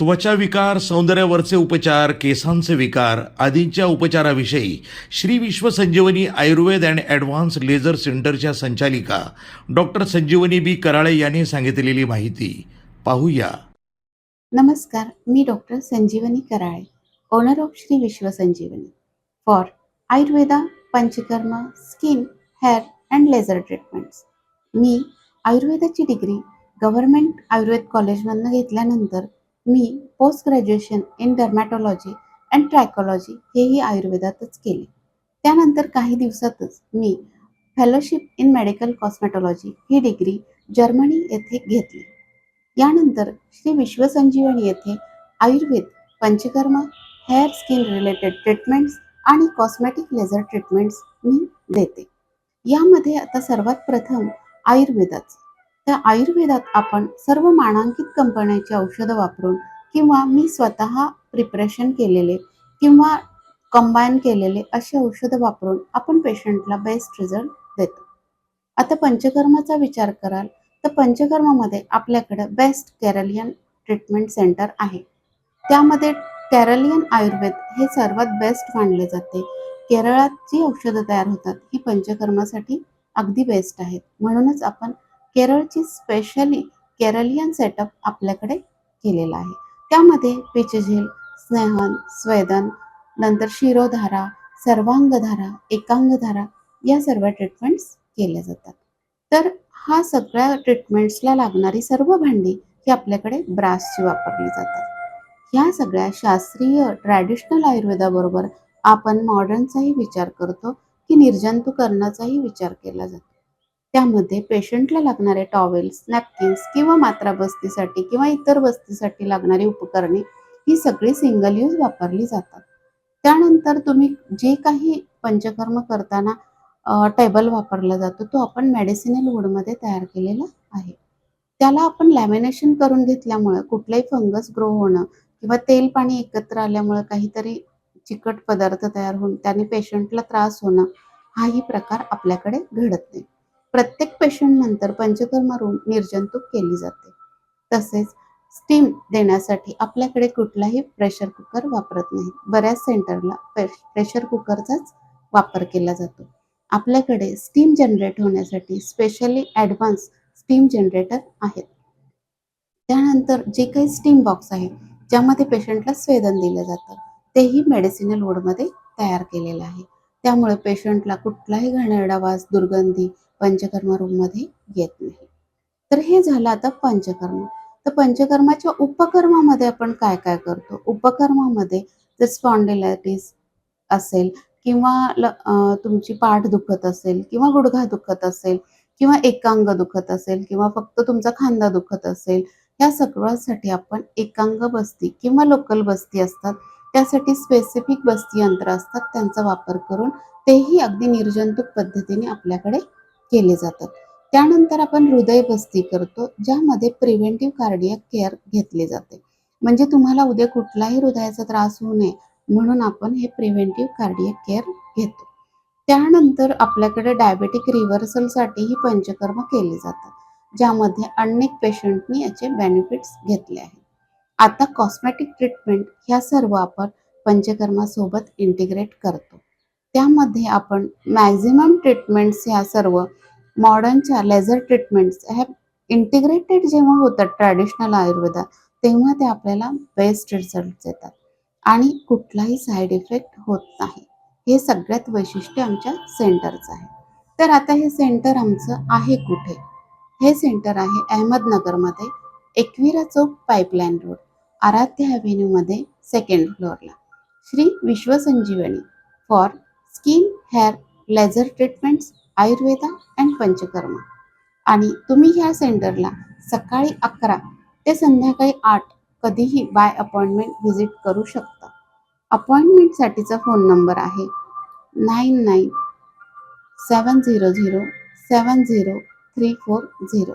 त्वचा विकार सौंदर्यावरचे उपचार केसांचे विकार आदींच्या उपचाराविषयी Shri Vishwa Sanjeevani Ayurved and advance laser सेंटरच्या संचालिका डॉक्टर संजीवनी बी कराळे यांनी सांगितलेली माहिती. पाहूया. नमस्कार मी doctor Sanjeevani Karale owner of Shri Vishwa Sanjeevani for Ayurveda panchakarma skin hair and laser treatments मी आयुर्वेदाची डिग्री गव्हर्नमेंट आयुर्वेद कॉलेजमधनं घेतल्यानंतर मी post graduation in dermatology and trichology हेही आयुर्वेदातच केले. त्यानंतर काही दिवसातच मी फेलोशिप इन मेडिकल कॉस्मेटॉलॉजी ही डिग्री जर्मनी येथे घेतली. यानंतर श्री विश्वसंजीवनी येथे Ayurved panchakarma hair skin related treatments आणि कॉस्मेटिक लेझर ट्रीटमेंट्स मी देते. यामध्ये आता सर्वात प्रथम आयुर्वेदाचं. त्या आयुर्वेदात आपण सर्व मानांकित कंपन्यांची औषधं वापरून किंवा मी स्वतः प्रिपरेशन केलेले किंवा कंबाईन केलेले असे औषधं वापरून आपण पेशंटला बेस्ट रिझल्ट देतो. आता पंचकर्माचा विचार कराल तर पंचकर्मामध्ये आपल्याकडे बेस्ट कॅरलियन ट्रीटमेंट सेंटर आहे. त्यामध्ये कॅरलियन आयुर्वेद हे सर्वात बेस्ट मानले जाते. केरळात जी औषधं तयार होतात ही पंचकर्मासाठी अगदी बेस्ट आहेत. म्हणूनच आपण केरळची स्पेशली केरलियन सेटअप आपल्याकडे केलेला आहे. त्यामध्ये पिचझेल स्नेहन स्वेदन नंतर शिरोधारा सर्वांगधारा एकांगधारा या सर्व ट्रीटमेंट्स केल्या जातात. तर हा सगळ्या ट्रीटमेंट्सला लागणारी सर्व भांडी ही आपल्याकडे ब्रासची वापरली जातात. ह्या सगळ्या शास्त्रीय ट्रॅडिशनल आयुर्वेदाबरोबर आपण मॉडर्नचाही विचार करतो की निर्जंतुकरणाचाही विचार केला जातो. त्यामध्ये पेशंटला लागणारे टॉवेल्स नॅपकिन्स किंवा मात्रा बस्तीसाठी किंवा इतर बस्तीसाठी लागणारी उपकरणे ही सगळी सिंगल यूज वापरली जातात. त्यानंतर तुम्ही जे काही पंचकर्म करताना टेबल वापरला जातो तो आपण मेडिसिनल वूडमध्ये तयार केलेला आहे. त्याला आपण लॅमिनेशन करून घेतल्यामुळे कुठलाही फंगस ग्रो होणं किंवा तेल पाणी एकत्र आल्यामुळे काहीतरी चिकट पदार्थ तयार होऊन त्याने पेशंटला त्रास होणं हाही प्रकार आपल्याकडे घडत नाही. प्रत्येक पेशंट नंतर पंचकर्म रूम निर्जंतुक केली जाते. तसेच स्टीम देण्यासाठी आपल्याकडे कुठलाही प्रेशर कुकर वापरत नाही. बऱ्याच सेंटरला प्रेशर कुकरचाच वापर केला जातो. आपल्याकडे स्टीम जनरेट होण्यासाठी स्पेशली ॲडव्हान्स स्टीम जनरेटर आहेत. त्यानंतर जे काही स्टीम बॉक्स आहे ज्यामध्ये पेशंटला स्वेदन दिलं जातं तेही मेडिसिनल वोडमध्ये तयार केलेलं आहे. त्यामुळे पेशंटला कुठलाही घाणेरडा वास दुर्गंधी पंचकर्म रूममध्ये येत नाही. तर हे झालं आता पंचकर्म. तर पंचकर्माच्या उपकर्मामध्ये आपण काय काय करतो? उपकर्मामध्ये जर स्पॉन्डिलायटिस असेल किंवा तुमची पाठ दुखत असेल किंवा गुडघा दुखत असेल किंवा एकांग दुखत असेल किंवा फक्त तुमचा खांदा दुखत असेल या सगळ्यासाठी आपण एकांग बस्ती किंवा लोकल बस्ती असतात. त्यासाठी स्पेसिफिक बस्ती यंत्र असतात. त्यांचा वापर करून तेही अगदी निर्जंतुक पद्धतीने आपल्याकडे केले जातात. त्यानंतर आपण हृदय बस्ती करतो ज्यामध्ये प्रिव्हेंटिव्ह कार्डियक केअर घेतली जाते. म्हणजे तुम्हाला उद्या कुठलाही हृदयाचा त्रास होऊ नये म्हणून आपण हे प्रिव्हेंटिव्ह कार्डियक केअर घेतो. त्यानंतर आपल्याकडे डायबेटिक रिव्हर्सलसाठी ही पंचकर्म केली जातात ज्यामध्ये अनेक पेशंटनी याचे बेनिफिट्स घेतले आहेत. आता कॉस्मेटिक ट्रीटमेंट ह्या सर्व आपण पंचकर्मासोबत इंटिग्रेट करतो. त्यामध्ये आपण मॅक्झिमम ट्रीटमेंट्स ह्या सर्व मॉडर्नच्या लेझर ट्रीटमेंट्स ह्या इंटिग्रेटेड जेव्हा होतात ट्रॅडिशनल आयुर्वेदा तेव्हा ते आपल्याला बेस्ट रिझल्ट देतात. आणि कुठलाही साईड इफेक्ट होत नाही. हे सगळ्यात वैशिष्ट्य आमच्या सेंटरचं आहे. तर आता हे सेंटर आमचं आहे कुठे? हे सेंटर आहे अहमदनगरमध्ये एकविरा चौक पाईपलाईन रोड आराध्य अव्हेन्यूमध्ये सेकंड फ्लोअरला Shri Vishwasanjeevani for skin hair laser treatments Ayurveda and panchakarma. आणि तुम्ही ह्या सेंटरला सकाळी अकरा ते संध्याकाळी आठ कधीही बाय अपॉइंटमेंट व्हिजिट करू शकता. अपॉइंटमेंटसाठीचा फोन नंबर आहे nine nine seven zero zero seven zero three four zero.